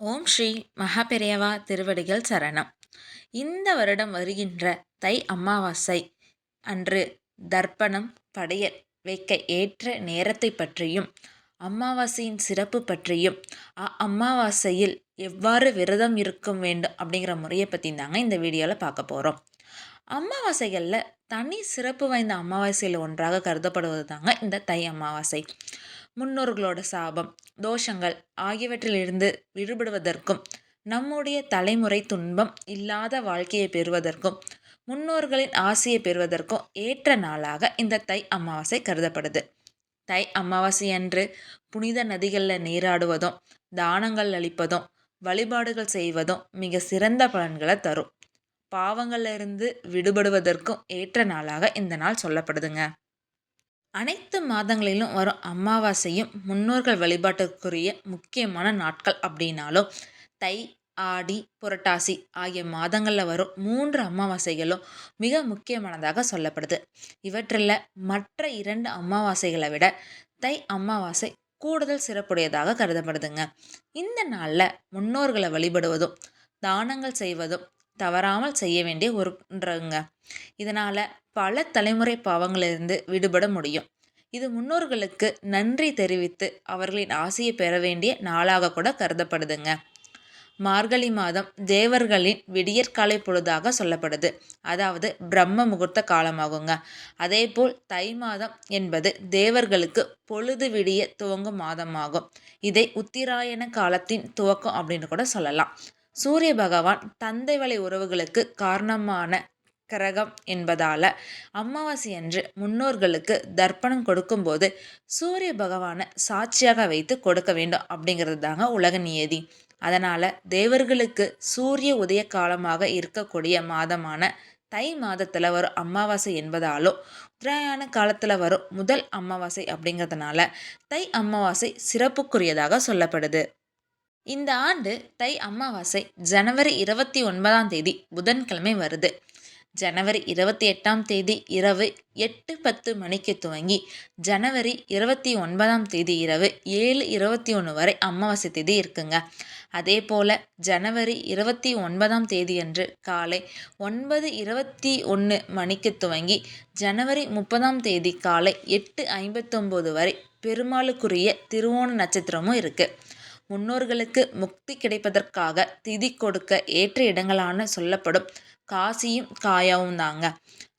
ஓம் ஸ்ரீ மகாபெரியவா திருவடிகள் சரணம். இந்த வருடம் வருகின்ற தை அமாவாசை அன்று தர்ப்பணம் படையல் வைக்க ஏற்ற நேரத்தை பற்றியும் அமாவாசையின் சிறப்பு பற்றியும் அமாவாசையில் எவ்வாறு விரதம் இருக்கும் வேண்டும் அப்படிங்கிற முறையை பற்றி தாங்க இந்த வீடியோவில் பார்க்க போகிறோம் அமாவாசைகளில் தனி சிறப்பு வாய்ந்த அமாவாசையில் ஒன்றாக கருதப்படுவது தாங்க இந்த தை அமாவாசை. முன்னோர்களோட சாபம் தோஷங்கள் ஆகியவற்றிலிருந்து விடுபடுவதற்கும் நம்முடைய தலைமுறை துன்பம் இல்லாத வாழ்க்கையை பெறுவதற்கும் முன்னோர்களின் ஆசையை பெறுவதற்கும் ஏற்ற நாளாக இந்த தை அமாவாசை கருதப்படுது. தை அமாவாசை அன்று புனித நதிகளில் நீராடுவதும் தானங்கள் அளிப்பதும் வழிபாடுகள் செய்வதும் மிக சிறந்த பலன்களை தரும். பாவங்களிலிருந்து விடுபடுவதற்கும் ஏற்ற நாளாக இந்த நாள் சொல்லப்படுதுங்க. அனைத்து மாதங்களிலும் வரும் அமாவாசையும் முன்னோர்கள் வழிபாட்டுக்குரிய முக்கியமான நாட்கள் அப்படின்னாலும் தை ஆடி புரட்டாசி ஆகிய மாதங்களில் வரும் மூன்று அமாவாசைகளும் மிக முக்கியமானதாக சொல்லப்படுது. இவற்றில் மற்ற இரண்டு அமாவாசைகளை விட தை அமாவாசை கூடுதல் சிறப்புடையதாக கருதப்படுதுங்க. இந்த நாளில் முன்னோர்களை வழிபடுவதும் தானங்கள் செய்வதும் தவறாமல் செய்ய வேண்டிய ஒன்றுங்க இதனால் பல தலைமுறை பாவங்களிலிருந்து விடுபட முடியும். இது முன்னோர்களுக்கு நன்றி தெரிவித்து அவர்களின் ஆசையை பெற வேண்டிய நாளாக கூட கருதப்படுதுங்க. மார்கழி மாதம் தேவர்களின் விடியற்காலை பொழுதாக சொல்லப்படுது. அதாவது பிரம்ம முகூர்த்த காலமாகுங்க. அதே போல் தை மாதம் என்பது தேவர்களுக்கு பொழுது விடிய துவங்கும் மாதமாகும். இதை உத்திராயண காலத்தின் துவக்கம் அப்படின்னு கூட சொல்லலாம். சூரிய பகவான் தந்தை வழி உறவுகளுக்கு காரணமான கிரகம் என்பதால் அமாவாசை அன்று முன்னோர்களுக்கு தர்ப்பணம் கொடுக்கும்போது சூரிய பகவானை சாட்சியாக வைத்து கொடுக்க வேண்டும் அப்படிங்கிறது தாங்க உலக நியதி. அதனால் தேவர்களுக்கு சூரிய உதய காலமாக இருக்கக்கூடிய மாதமான தை மாதத்தில் வரும் அமாவாசை என்பதாலும் உத்தராயண காலத்தில் வரும் முதல் அமாவாசை அப்படிங்கிறதுனால தை அமாவாசை சிறப்புக்குரியதாக சொல்லப்படுது. இந்த ஆண்டு தை அமாவாசை ஜனவரி இருபத்தி ஒன்பதாம் தேதி புதன்கிழமை வருது. ஜனவரி இருபத்தி எட்டாம் தேதி இரவு எட்டு பத்து மணிக்கு துவங்கி ஜனவரி இருபத்தி ஒன்பதாம் தேதி இரவு ஏழு இருபத்தி ஒன்று வரை அமாவாசை தேதி இருக்குங்க. அதே போல் ஜனவரி இருபத்தி ஒன்பதாம் தேதி அன்று காலை ஒன்பது இருபத்தி ஒன்று மணிக்கு துவங்கி ஜனவரி முப்பதாம் தேதி காலை எட்டு ஐம்பத்தொம்போது வரை பெருமாளுக்குரிய திருவோண நட்சத்திரமும் இருக்குது முன்னோர்களுக்கு முக்தி கிடைப்பதற்காக திதி கொடுக்க ஏற்ற இடங்களான சொல்லப்படும் காசியும் காயாவும் தாங்க.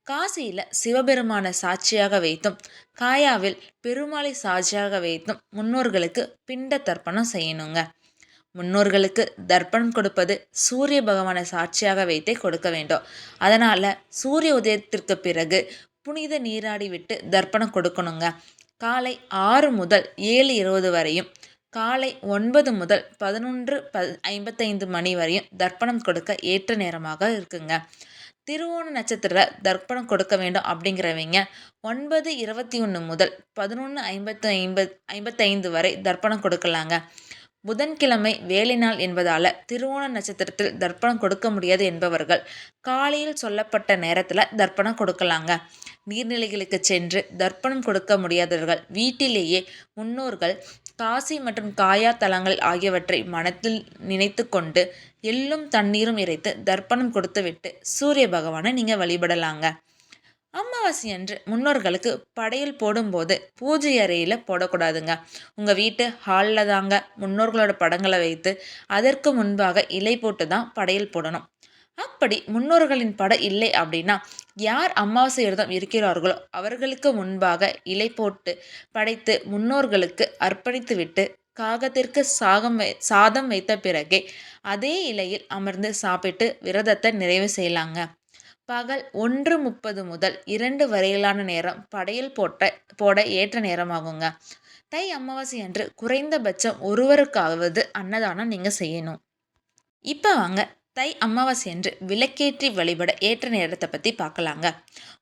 காசியில் சிவபெருமானை சாட்சியாக வைத்தும் காயாவில் பெருமாளை சாட்சியாக வைத்தும் முன்னோர்களுக்கு பிண்ட தர்ப்பணம் செய்யணுங்க. முன்னோர்களுக்கு தர்ப்பணம் கொடுப்பது சூரிய பகவானை சாட்சியாக வைத்தே கொடுக்க வேண்டும். அதனால் சூரிய உதயத்திற்கு பிறகு புனித நீராடி விட்டு தர்ப்பணம் கொடுக்கணுங்க. காலை ஆறு முதல் ஏழு இருபது வரையும் காலை ஒன்பது முதல் பதினொன்று ப ஐம்பத்தைந்து மணி வரையும் தர்ப்பணம் கொடுக்க ஏற்ற நேரமாக இருக்குங்க. திருவோண நட்சத்திர தர்ப்பணம் கொடுக்க வேண்டும் அப்படிங்கிறவங்க ஒன்பது இருபத்தி ஒன்று முதல் பதினொன்று ஐம்பத்து ஐம்பத் ஐம்பத்தைந்து வரை தர்ப்பணம் கொடுக்கலாங்க. புதன்கிழமை வேலை நாள் என்பதால் திருவோண நட்சத்திரத்தில் தர்ப்பணம் கொடுக்க முடியாது என்பவர்கள் காலையில் சொல்லப்பட்ட நேரத்தில் தர்ப்பணம் கொடுக்கலாங்க. நீர்நிலைகளுக்கு சென்று தர்ப்பணம் கொடுக்க முடியாதவர்கள் வீட்டிலேயே முன்னோர்கள் காசி மற்றும் காயா தலங்கள் ஆகியவற்றை மனத்தில் நினைத்து கொண்டு எள்ளும் தண்ணீரும் இறைத்து தர்ப்பணம் கொடுத்துவிட்டு சூரிய பகவானை நீங்கள் வழிபடலாங்க. அமாவாசை அன்று முன்னோர்களுக்கு படையல் போடும்போது பூஜை அறையில் போடக்கூடாதுங்க. உங்கள் வீட்டு ஹாலில் தாங்க முன்னோர்களோட படங்களை வைத்து அதற்கு முன்பாக இலை போட்டு தான் படையல் போடணும். அப்படி முன்னோர்களின் படம் இல்லை அப்படின்னா யார் அமாவாசை விரதம் இருக்கிறார்களோ அவர்களுக்கு முன்பாக இலை போட்டு படைத்து முன்னோர்களுக்கு அர்ப்பணித்து விட்டு காகத்திற்கு சாகம் வை சாதம் வைத்த பிறகே அதே இலையில் அமர்ந்து சாப்பிட்டு விரதத்தை நிறைவு செய்யலாங்க. பகல் ஒன்று முப்பது முதல் இரண்டு வரையிலான நேரம் படையல் போட்ட போட ஏற்ற நேரமாகுங்க. தை அமாவாசை அன்று குறைந்தபட்சம் ஒருவருக்காவது அன்னதானம் நீங்கள் செய்யணும். இப்போ வாங்க தை அமாவாசை என்று விளக்கேற்றி வழிபட ஏற்ற நேரத்தை பற்றி பார்க்கலாங்க.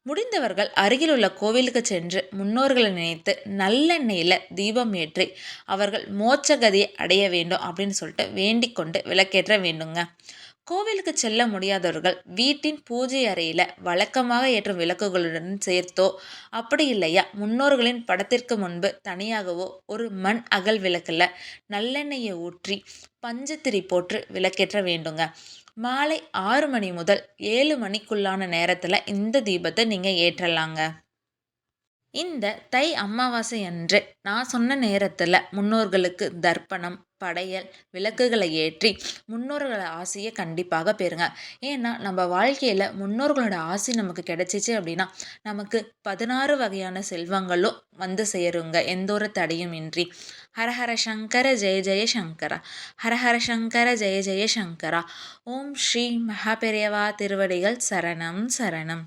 முடிந்தவர்கள் அருகில் உள்ள கோவிலுக்கு சென்று முன்னோர்களை நினைத்து நல்லெண்ணெயில் தீபம் ஏற்றி அவர்கள் மோட்சகதியை அடைய வேண்டும் அப்படின்னு சொல்லிட்டு வேண்டிக் கொண்டு விளக்கேற்ற வேண்டுங்க. கோவிலுக்கு செல்ல முடியாதவர்கள் வீட்டின் பூஜை அறையில் வழக்கமாக ஏற்றும் விளக்குகளுடன் சேர்த்தோ அப்படி இல்லையா? முன்னோர்களின் படத்திற்கு முன்பு தனியாகவோ ஒரு மண் அகல் விளக்கில் நல்லெண்ணெயை ஊற்றி பஞ்சத்திரி போட்டு விளக்கேற்ற வேண்டுங்க. மாலை ஆறு மணி முதல் ஏழு மணிக்குள்ளான நேரத்தில் இந்த தீபத்தை நீங்கள் ஏற்றலாங்க. இந்த தை அமாவாசை அன்று நான் சொன்ன நேரத்தில் முன்னோர்களுக்கு தர்ப்பணம் படையல் விளக்குகளை ஏற்றி முன்னோர்களோட ஆசையை கண்டிப்பாக பெறுங்க. ஏன்னா நம்ம வாழ்க்கையில் முன்னோர்களோட ஆசை நமக்கு கிடைச்சிச்சு அப்படின்னா நமக்கு பதினாறு வகையான செல்வங்களும் வந்து சேருங்க. எந்த ஒரு தடையும் இன்றி. ஹரஹர சங்கர ஜெய ஜெய சங்கரா. ஹரஹர சங்கர ஜெய ஜெய சங்கரா. ஓம் ஸ்ரீ மகாபெரியவா திருவடிகள் சரணம் சரணம்.